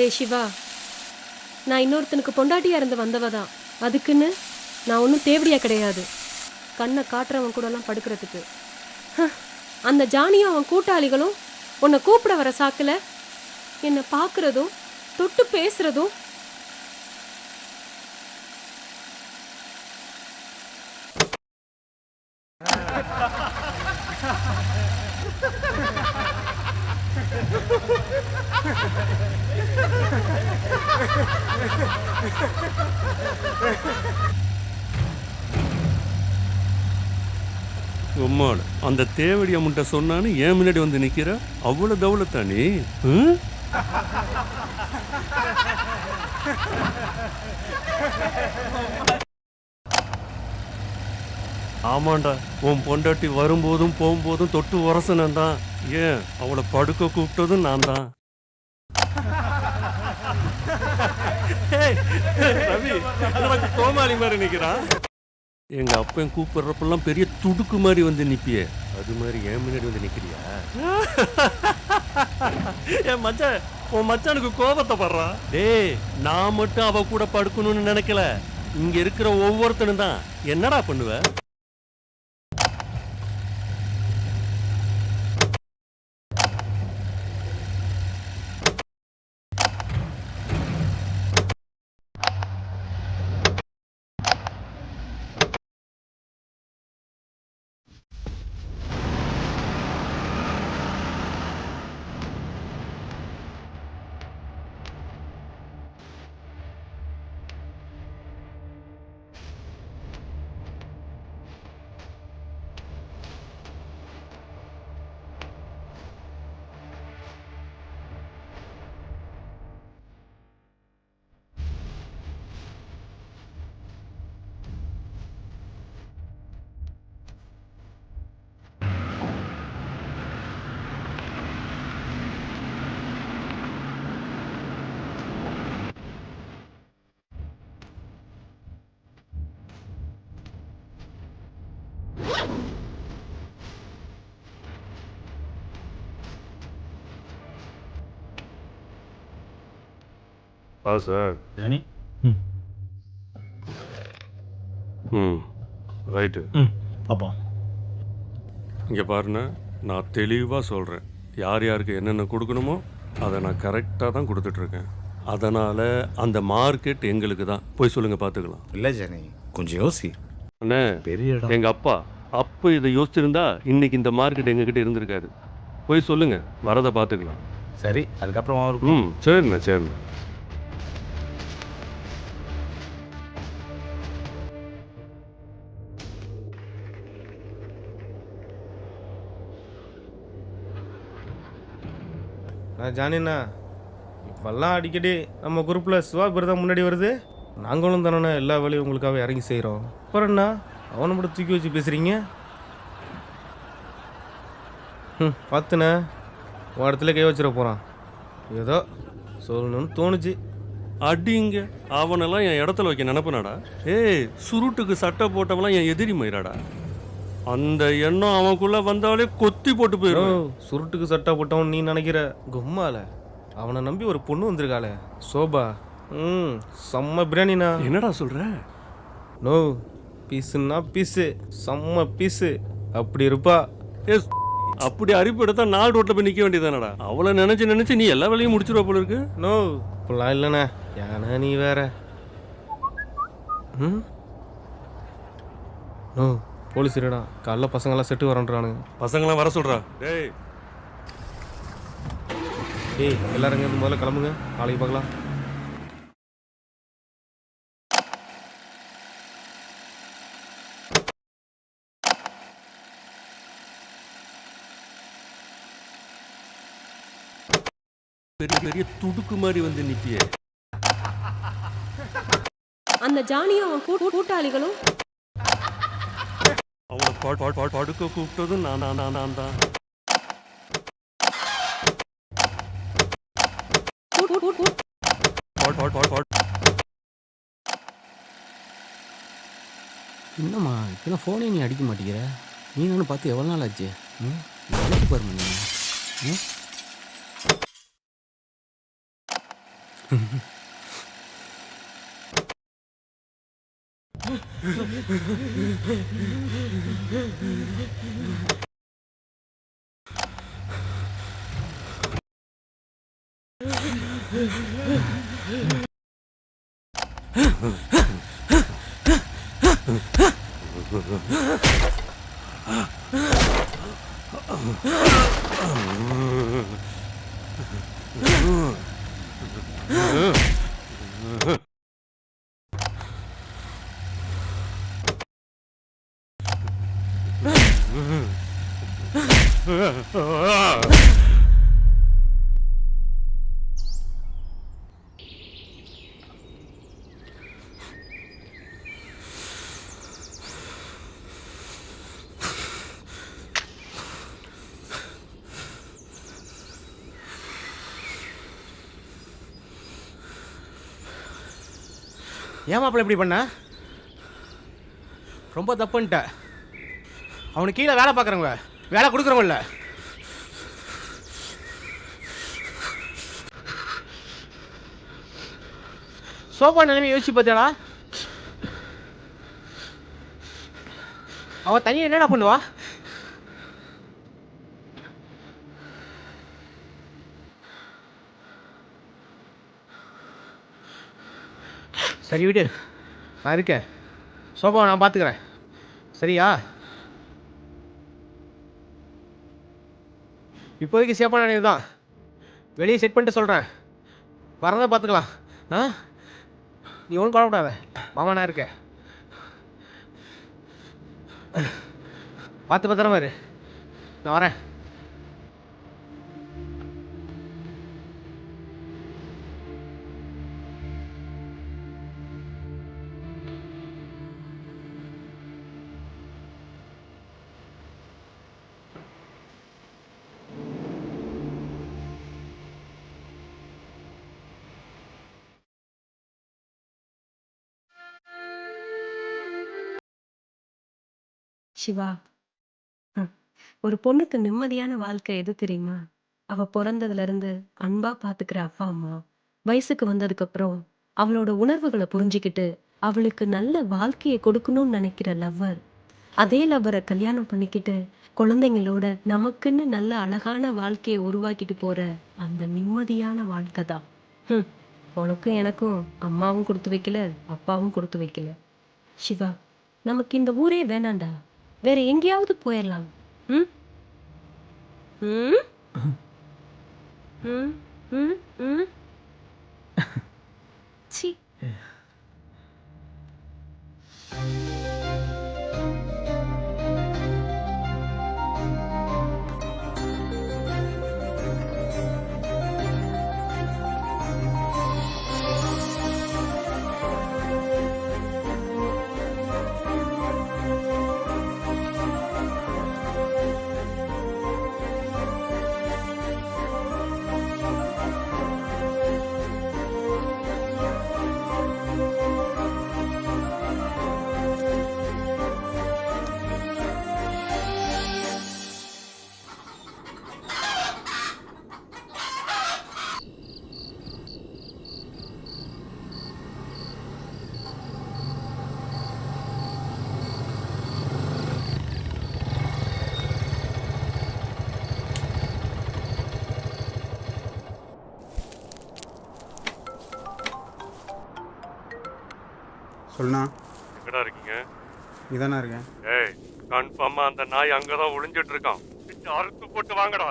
ஹே சிவா நான் இன்னொருத்தனுக்கு பொண்டாட்டியாக இருந்து வந்தவ தான். அதுக்குன்னு நான் ஒன்றும் தேவடியா கிடையாது. கண்ணை காட்டுறவன் கூடலாம் படுக்கிறதுக்கு. ஹ, அந்த ஜானியும் அவன் கூட்டாளிகளும் உன்னை கூப்பிட வர சாக்கில்? என்னை பார்க்குறதும் தொட்டு பேசுகிறதும் உம்மாள் அந்த தேவடி அம்முட்ட சொன்னான்னு ஏன் முன்னாடி வந்து நிக்கிற? அவ்வளவு தவளத்தா நீ? ஆமாண்டா உன் பொண்டாட்டி வரும்போதும் போகும்போதும் தொட்டு உரசனன் தான் ஏன்? அவளை படுக்க கூப்பிட்டதும் நான் தான் ஏய், ரவி உனக்கு கோமாளி மாதிரி நிக்கிறான். எங்க அப்பன் கூப்பிடுறப்பெல்லாம் பெரிய துடுக்கு மாதிரி வந்து நிப்பியே. அது மாதிரி என் முன்னாடி வந்து நிக்கிறியா? என் மச்சான் உன் மச்சானுக்கு கோபத்தை படுறா டேய் நான் மட்டும் அவ கூட படுக்கணும்னு நினைக்கல. இங்க இருக்கிற ஒவ்வொருத்தனும் தான். என்னடா பண்ணுவ? சார். ஜானி ம். ரைட்டு. ம். பாப்போம் இங்கே பாருண்ணே நான் தெளிவாக சொல்கிறேன் யார் யாருக்கு என்னென்ன கொடுக்கணுமோ அதை நான் கரெக்டாக தான் கொடுத்துட்ருக்கேன். அதனால் அந்த மார்க்கெட் எங்களுக்கு தான். போய் சொல்லுங்கள் பார்த்துக்கலாம் இல்லை ஜானி கொஞ்சம் யோசி. அண்ணே பெரிய இடம். எங்கள் அப்பா அப்போ இதை யோசிச்சிருந்தா இன்னைக்கு இந்த மார்க்கெட் எங்ககிட்ட இருந்திருக்காது போய் சொல்லுங்கள் வரதை பார்த்துக்கலாம் சரி அதுக்கப்புறம் ம் சரிண்ணே சரிண்ணே. நான் ஜானிண்ணா இப்போல்லாம் அடிக்கடி நம்ம குரூப்பில் சிவா பேர் தான் முன்னாடி வருது. நாங்களும் தானே எல்லா வேலையும் உங்களுக்காக இறங்கி செய்கிறோம் அப்புறம் என்ன? அவனை மட்டும் தூக்கி வச்சு பேசுகிறீங்க ம் பார்த்துண்ணே உன் இடத்துல கை வச்சிட போகிறான் ஏதோ சொல்லணும்னு தோணுச்சு. அடிங்க. அவனெல்லாம் என் இடத்துல வைக்க நினப்பினாடா. ஏய் சுருட்டுக்கு சட்டை போட்டவெல்லாம் என் எதிரி மயிராடா. அந்த எண்ணம் அவனுக்குள்ள வந்தாலே கொத்தி போட்டு போயிடும் சுருட்டுக்கு சட்டை போட்டவன் நீ நினைக்கிற? கும்மால. அவனை நம்பி ஒரு பொண்ணு வந்திருக்காளே. சோபா. ம் செம்ம பிரியாணிண்ணா. என்னடா சொல்ற? நோ பீஸுன்னா பீஸு. செம்ம பீஸு. அப்படி இருப்பா. ஏ அப்படி அரிப்பு எடுத்தா நாலு ரோட்ல போய் நிக்க வேண்டியதானடா அவளை நினைச்சு நினைச்சு நீ எல்லா வேலையும் முடிச்சிருவ போல இருக்கு. நோ இப்படிலாம் இல்லைண்ணே. ஏன்னா நீ வேற. ம்? நோ போலீஸ் இருடா. காலைல பசங்களாம் செட்டு வரன்றானுங்க. பசங்களாம் வர சொல்றா. டேய். ஏய் எல்லாரும் இங்கேருந்து முதல்ல கிளம்புங்க. நாளைக்கு பார்க்கலாம். பெரிய பெரிய துடுக்கு மாதிரி வந்து நிப்பியே. அந்த ஜானியும் அவன் கூட்டாளிகளும் அவளை பாட் பா- பா- படுக்க கூப்பிட்டதும் நான் நான் நான் நான் தான். என்னம்மா இப்பெல்லாம் ஃபோனே நீ அடிக்க மாட்டேங்கிற? நீ நானும் பார்த்து எவ்வளோ நாள் ஆச்சு? ம்? நினைச்சு பாருமா நீ. ம்? ஏன் மாப்பிள்ள இப்படி பண்ண? ரொம்ப தப்புன்ட்ட. அவனுக்கு கீழே வேலை பார்க்குறவங்க வேலை கொடுக்குறவங்கள சோபா நிலைமை யோசிச்சு பார்த்தியாடா? அவன் தனியாக என்னடா பண்ணுவா? சரி விடு. நான் இருக்கேன். சோபாவை நான் பார்த்துக்கிறேன். சரியா? இப்போதைக்கு சேஃபான நினைவு தான். வெளியே செட் பண்ணிட்டு சொல்கிறேன் வரதை பார்த்துக்கலாம். ஆ? நீ ஒன்றும் கவலைப்படாத. மாமா நான் இருக்கேன். பார்த்து பத்திரமா இரு. நான் வரேன். சிவா ம். ஒரு பொண்ணுக்கு நிம்மதியான வாழ்க்கை எது தெரியுமா? அவ பிறந்ததுல இருந்து அன்பா பாத்துக்கிற அப்பா அம்மா. வயசுக்கு வந்ததுக்கு அப்புறம் அவளோட உணர்வுகளை புரிஞ்சுக்கிட்டு அவளுக்கு நல்ல வாழ்க்கையை கொடுக்கணும்னு நினைக்கிற லவ்வர் அதே லவ்வரை கல்யாணம் பண்ணிக்கிட்டு குழந்தைங்களோட நமக்குன்னு நல்ல அழகான வாழ்க்கையை உருவாக்கிட்டு போற அந்த நிம்மதியான வாழ்க்கை தான். ம் உனக்கும் எனக்கும் அம்மாவும் கொடுத்து வைக்கல அப்பாவும் கொடுத்து வைக்கல. சிவா நமக்கு இந்த ஊரே வேணாண்டா வேற எங்கேயாவது போயிடலாம் ம்? ம்? ம்? ம்? ம்? சி. சொல்லுண்ணா. எங்கடா இருக்கீங்க? இதாண்ணா இருக்கேன். ஏய் கன்ஃபார்மா அந்த நாய் அங்கதான் ஒளிஞ்சிட்டு இருக்கான். அறுத்து போட்டு வாங்கடா.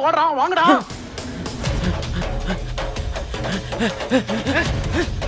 டேய் ஓடுறான் வாங்கடா.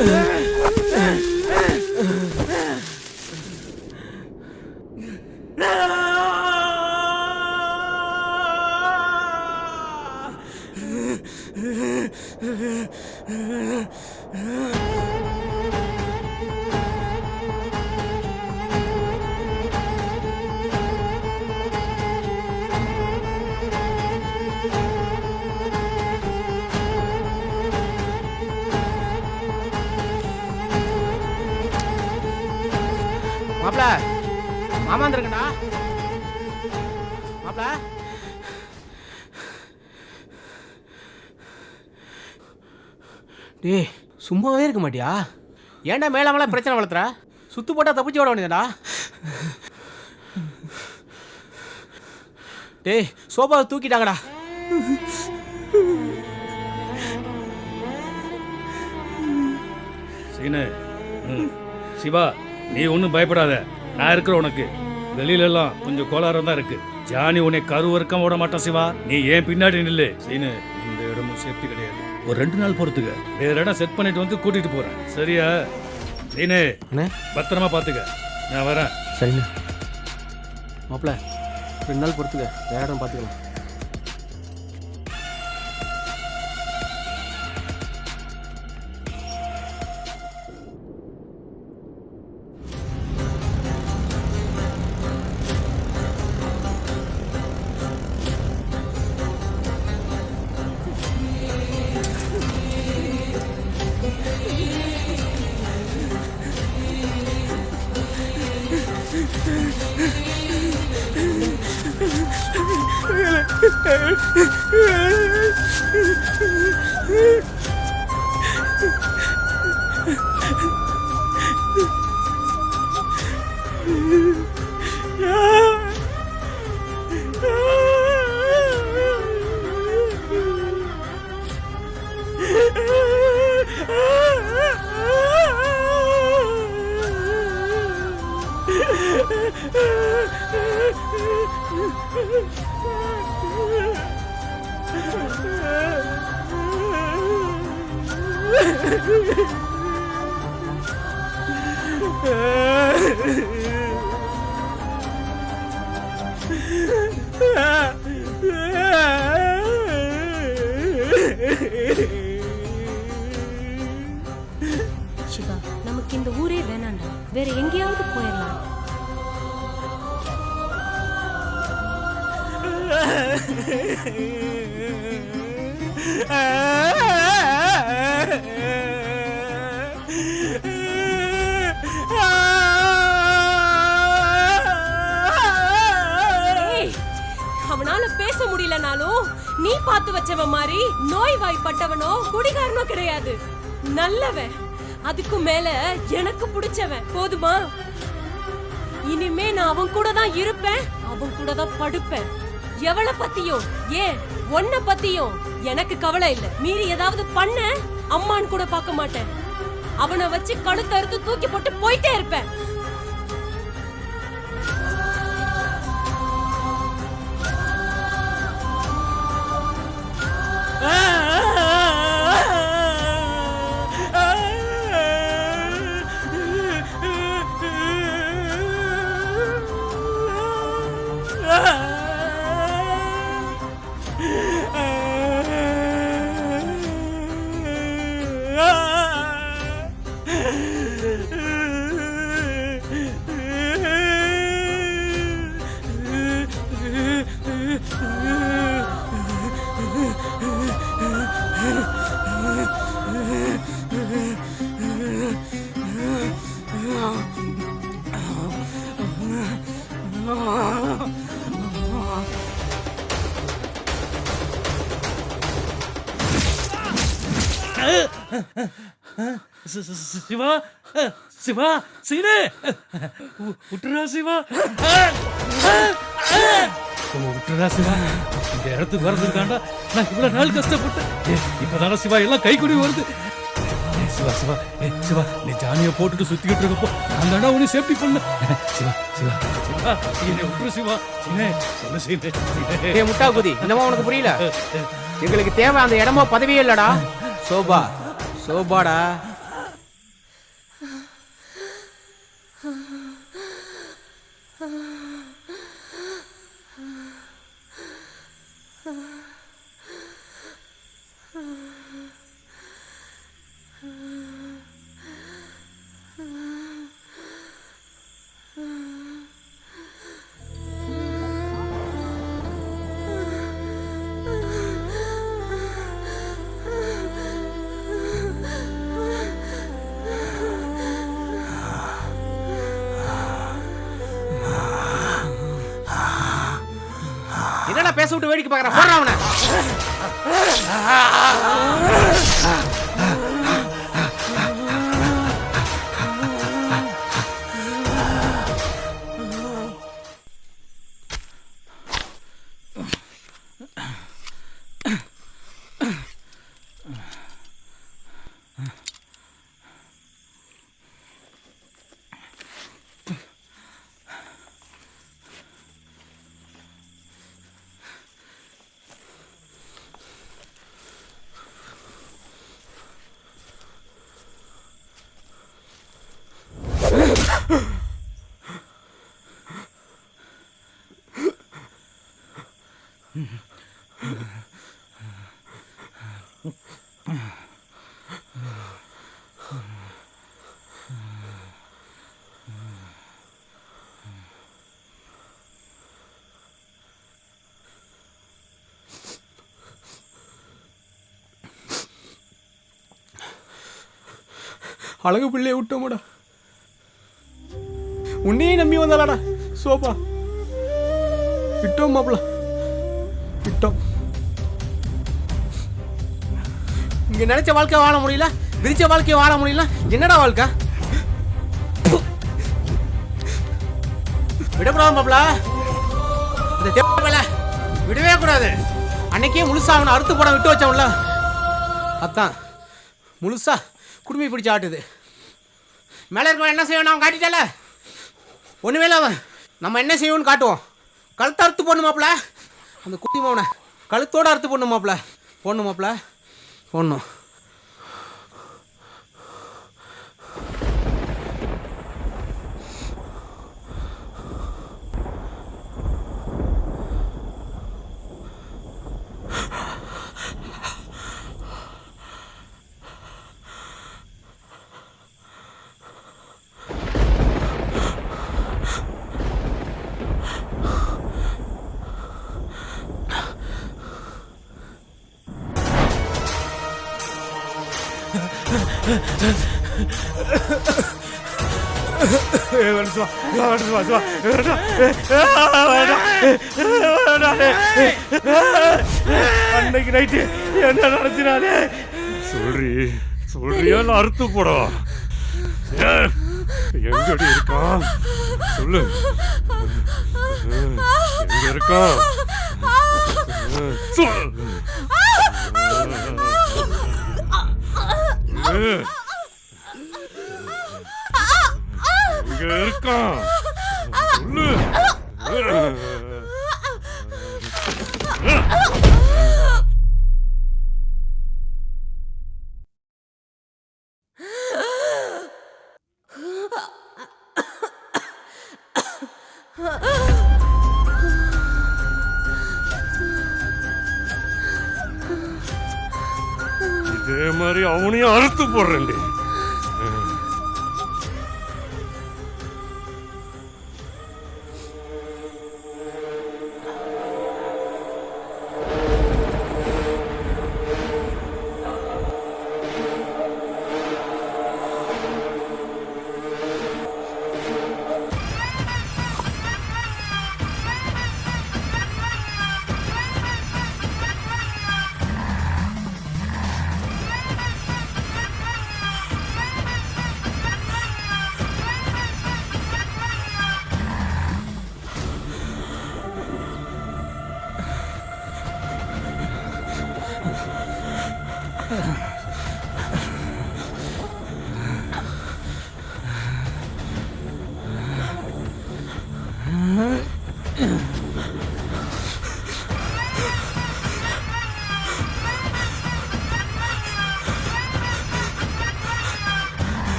Yeah. சும்மாவே இருக்க மாட்டியா? ஏன்டா மேல பிரச்சனை வளர்த்துற? சுத்து போட்டா தப்பிச்சு ஓட வேண்டியதுடா டேய் சோபாவை தூக்கிட்டாங்கடா. சீனு ம். சிவா நீ ஒன்றும் பயப்படாத. நான் இருக்கிற உனக்கு. வெளியில எல்லாம் கொஞ்சம் கோளாறம் தான் இருக்கு. ஜானி உன்னை கருவறுக்கம் விட மாட்டான் சிவா. நீ ஏன் பின்னாடி நில்லு? சீனு இந்த இடமும் சேஃப்டி கிடையாது. ஒரு ரெண்டு நாள் பொறுத்துக்க. வேற இடம் செட் பண்ணிட்டு வந்து கூட்டிட்டு போறேன். சரியா? சீனு அண்ணே. பத்திரமா பாத்துக்க. நான் வரேன். சரிண்ணே. மாப்ள ரெண்டு நாள் பொறுத்துக்க. வேற இடம் பார்த்துக்கலாம் Oh, சிவா நமக்கு இந்த ஊரே வேணாண்டா. வேற எங்கேயாவது போயிடலாம். ஏய், பேச நீ பார்த்து வச்சவன் மாதிரி நோய்வாய்ப்பட்டவனோ குடிகாரனோ கிடையாது. நல்லவன். அதுக்கு மேல எனக்கு பிடிச்சவன். போதுமா? இனிமே நான் அவன் கூட தான் இருப்பேன் அவன் கூட தான் படுப்பேன். எவளை பத்தியும்? ஏன்? ஒன்ன பத்தியும் எனக்கு கவலை இல்ல. மீறி ஏதாவது பண்ண அம்மான்னு கூட பார்க்க மாட்டேன். அவனை வச்சு கழுத்தறுத்து தூக்கி போட்டு போயிட்டே இருப்பேன். சிவா சிவா சீனே! வு- விட்டுறா சிவா. அஹ், விட்டுறா சிவா. இந்த இடத்துக்கு வர்றதுக்காண்டா நான் இவ்வளவு நாள் கஷ்டப்பட்டேன் ஏ, இப்பதானே சிவா எல்லாம் கைக்குடி வருது. சிவா சிவா. ஏ சிவா நீ ஜானியை போட்டுட்டு சுத்திக்கிட்டு இருக்கப்போ நான் தாண்டா உன்னை சேஃப்டி பண்ண. சிவா சிவா. என்னை விட்டுரு சிவா. ஏய் முட்டா குதி என்னமோ உனக்கு புரியல எங்களுக்கு தேவை அந்த இடமோ பதவியே இல்லடா சோபா சோபாடா என்னடா பேச விட்டு வேடிக்கை பார்க்கற போடுறான் அவனை. அழகு பிள்ளைய விட்டோமாடா. உன்னையே நம்பி வந்தாளாடா சோபா. விட்டோம் மாப்பிள்ள விட்டோம் இங்க நினைச்ச வாழ்க்கை வாழ முடியல விரிச்ச வாழ்க்கையை வாழ முடியல. என்னடா வாழ்க்கை? விடக்கூடாது பாப்பலா இந்த தேவையில்ல விடவே கூடாது. அன்னைக்கே முழுசா அவனை அறுத்து போட விட்டு வச்சவன்ல அதான். முழுசா குடுமி பிடிச்சி ஆட்டுது. மேலே இருக்கவன் என்ன செய்யணும் அவன் காட்டிட்டால. ஒன்றுமே இல்லை அவன். நம்ம என்ன செய்வோம்னு காட்டுவோம். கழுத்தை அறுத்து போடணும் மாப்பிள. அந்த குட்டி மாவனை கழுத்தோடு அறுத்து போடணும் மாப்பிள. போடணும் மாப்பிள. போடணும் ஏய், வேணாம் சிவா. சிவா, வேணாம் சிவா, சிவா. வேணாம். ஏய், வேணாம். வேணாம். ஏய். அன்னைக்கு நைட்டு என்ன நடத்தினாலே? சொல்றி சொல்றியா அறுத்து போடா ஏ, எங்கடி இருக்கான்? சொல்லு. எங்க இருக்கா எங்க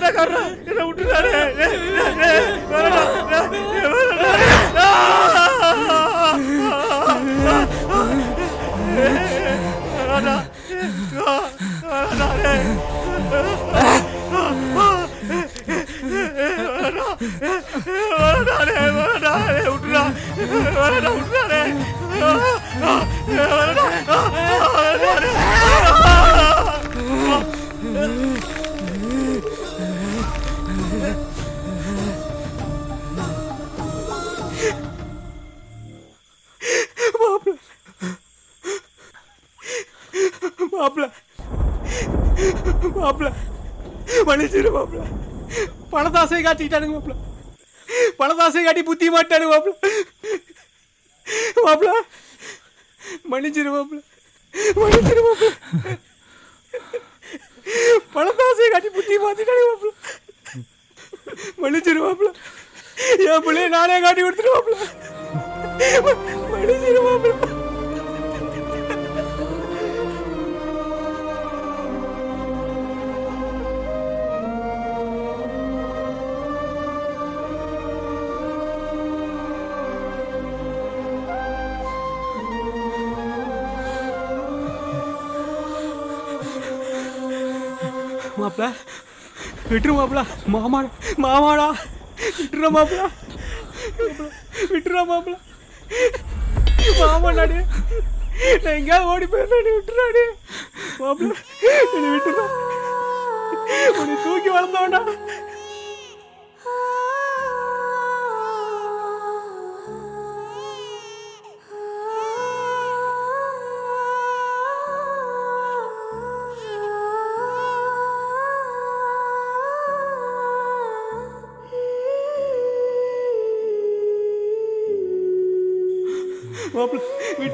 இதெல்லாம் உன் காரணம் என்ன விட்டுறாரு டேய், பணதாசை காட்டிட்டானுங்க மாப்பிள. பணதாசை காட்டி புத்தி மாட்டானுங்க மாப்பிள. மாப்பிள மன்னிச்சிரு மாப்பிள. மன்னிச்சிரு மாப்பிள. பணதாசை காட்டி புத்தி மாத்திட்டானுங்க மாப்பிள. மன்னிச்சிரு மாப்பிள. என் பிள்ளைய நானே காட்டி கொடுத்துருவாப்ல மன்னிச்சிரு மாப்பிள. மாப்பிள. விட்டுரு மாப்பிள. மாமாடா மாமாடா. விட்டுற மாப்பிள. விட்டுற மாப்பிள. மாமாடாடி. நான் எங்கேயாவது ஓடி போயிருந்தேன் விட்டுறாடி. மாப்பிள என்னை விட்டுறா உன்னை தூக்கி வளர்ந்தவன்டா.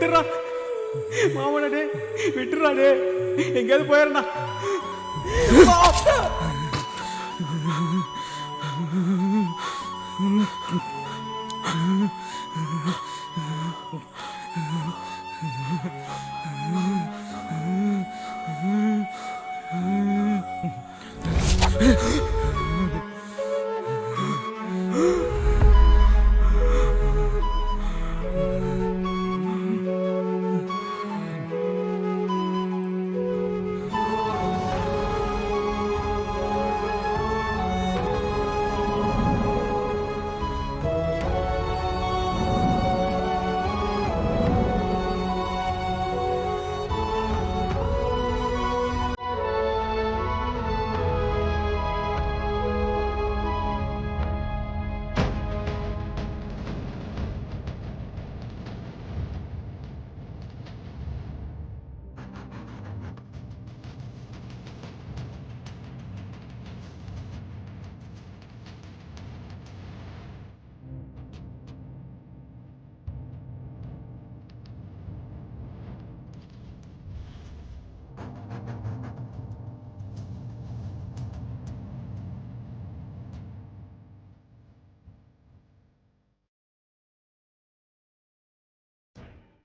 விட்டுறா. மாமனடே விட்டுறாடே. விட்டுறா டே எங்கேயாவது போயிடறா.